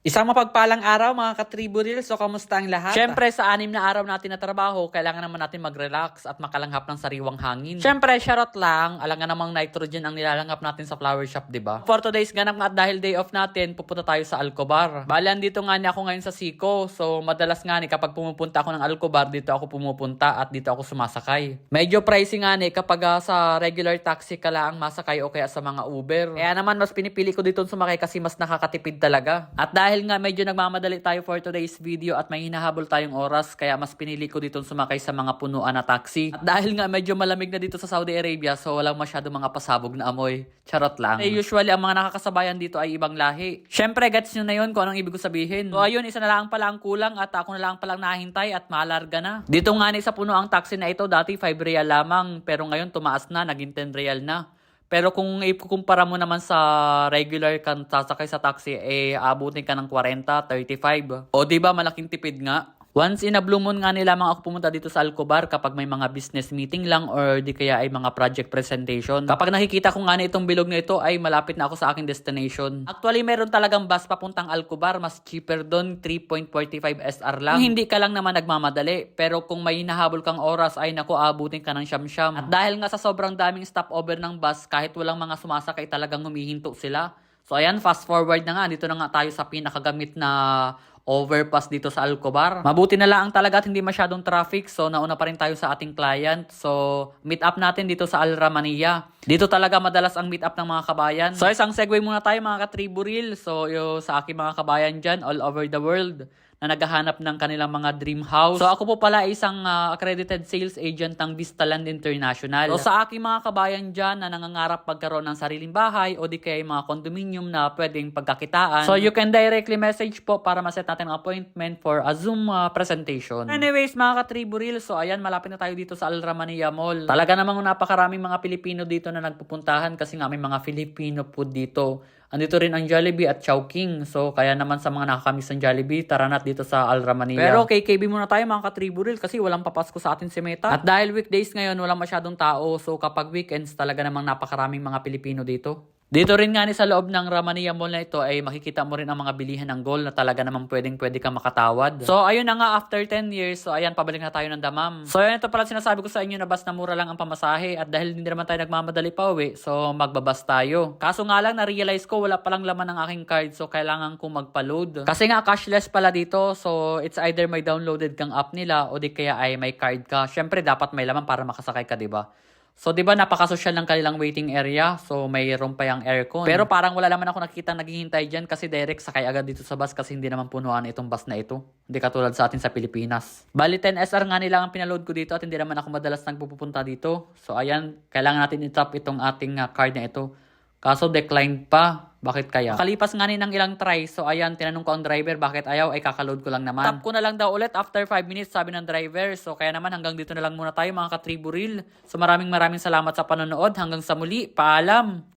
Isang mapagpalang araw mga katribo reels. So, kamusta ang lahat? Siyempre, sa anim na araw natin na trabaho, kailangan naman natin mag-relax at makalanghap ng sariwang hangin. Siyempre, charot lang. Alam nga namang nitrogen ang nilalanghap natin sa flower shop, di ba? For today's ganap nga at dahil day off natin, pupunta tayo sa Alcobar. Bali, andito nga niya ako ngayon sa Siko. So, madalas nga ni kapag pumupunta ako ng Alcobar, dito ako pumupunta at dito ako sumasakay. Medyo pricey nga ni kapag ah, sa regular taxi ka lang masakay o kaya sa mga Uber. Kaya naman, mas pinipili ko dito sumakay kasi mas nakakatipid talaga. At dahil nga medyo nagmamadali tayo for today's video at may hinahabol tayong oras, kaya mas pinili ko dito sumakay sa mga punuan na taxi. At dahil nga medyo malamig na dito sa Saudi Arabia, so walang masyado mga pasabog na amoy. Charot lang. Eh, usually, ang mga nakakasabayan dito ay ibang lahi. Syempre, gets nyo na yun kung anong ibig ko sabihin. So, ayun, isa na lang pala ang kulang at ako na lang palang nahintay at malarga na. Dito nga ni sa puno ang taxi na ito, dati 5 real lamang, pero ngayon tumaas na, naging 10 real na. Pero kung ikukumpara mo naman sa regular kang sasakay sa taxi, eh, abutin ka ng 40, 35. O, di ba malaking tipid nga? Once in a blue moon nga nila mga ako pumunta dito sa Alcobar kapag may mga business meeting lang or di kaya ay mga project presentation. Kapag nakikita ko nga na itong bilog na ito ay malapit na ako sa aking destination. Actually, meron talagang bus papuntang Alcobar. Mas cheaper doon, 3.45 SR lang. Kung hindi ka lang naman nagmamadali. Pero kung may hinahabol kang oras ay naku, abutin ka ng siyam-siyam. At dahil nga sa sobrang daming stopover ng bus, kahit walang mga sumasakay talagang humihinto sila. So ayan, fast forward na nga. Dito na nga tayo sa pinakagamit na overpass dito sa Alcobar. Mabuti na lang talaga at hindi masyadong traffic. So, nauna pa rin tayo sa ating client. So, meet up natin dito sa Al Ramania. Dito talaga madalas ang meet up ng mga kabayan. So, isang segue muna tayo mga katribu reel. So, yo, sa aking mga kabayan dyan all over the world na naghahanap ng kanilang mga dream house. So ako po pala isang ah, accredited sales agent ng Vistaland International. So sa aking mga kabayan dyan na nangangarap pagkaroon ng sariling bahay o di kaya mga condominium na pwedeng pagkakitaan. So you can directly message po para maset natin ang appointment for a Zoom ah, presentation. Anyways mga katribu real, so ayan malapit na tayo dito sa Al Ramania Mall. Talaga namang napakaraming mga Pilipino dito na nagpupuntahan kasi nga may mga Filipino food dito. Andito rin ang Jollibee at Chowking. So, kaya naman sa mga nakakamiss ng Jollibee, tara na't dito sa Al Ramania. Pero kay KB muna tayo mga katribu real kasi walang papasko sa atin si Meta. At dahil weekdays ngayon, walang masyadong tao. So, kapag weekends, talaga namang napakaraming mga Pilipino dito. Dito rin nga ni sa loob ng Ramania Mall na ito ay makikita mo rin ang mga bilihan ng gold na talaga namang pwedeng pwede kang makatawad. So ayun na nga after 10 years, so ayan pabalik na tayo ng damam. So ayan ito pala sinasabi ko sa inyo na basta mura lang ang pamasahe at dahil hindi naman tayo nagmamadali pa uwi, so magbabas tayo. Kaso nga lang na-realize ko wala palang laman ng aking card so kailangan kong magpa-load. Kasi nga cashless pala dito so it's either may downloaded kang app nila o di kaya ay may card ka. Syempre dapat may laman para makasakay ka, 'di ba? So, di ba, napaka-social ng kanilang waiting area. So, mayroon pa yung aircon. Pero parang wala naman ako nakita naghihintay dyan kasi direct sakay agad dito sa bus kasi hindi naman punuan itong bus na ito. Hindi katulad sa atin sa Pilipinas. Bali, 10 SR nga nila ang pinaload ko dito at hindi naman ako madalas nagpupunta dito. So, ayan, kailangan natin i-tap itong ating uh, card na ito. Kaso declined pa. Bakit kaya? Kalipas nga ni ng ilang try. So ayan, tinanong ko ang driver bakit ayaw ay kakaload ko lang naman. Tap ko na lang daw ulit after 5 minutes sabi ng driver. So kaya naman hanggang dito na lang muna tayo mga katribu reel. So maraming maraming salamat sa panonood. Hanggang sa muli. Paalam!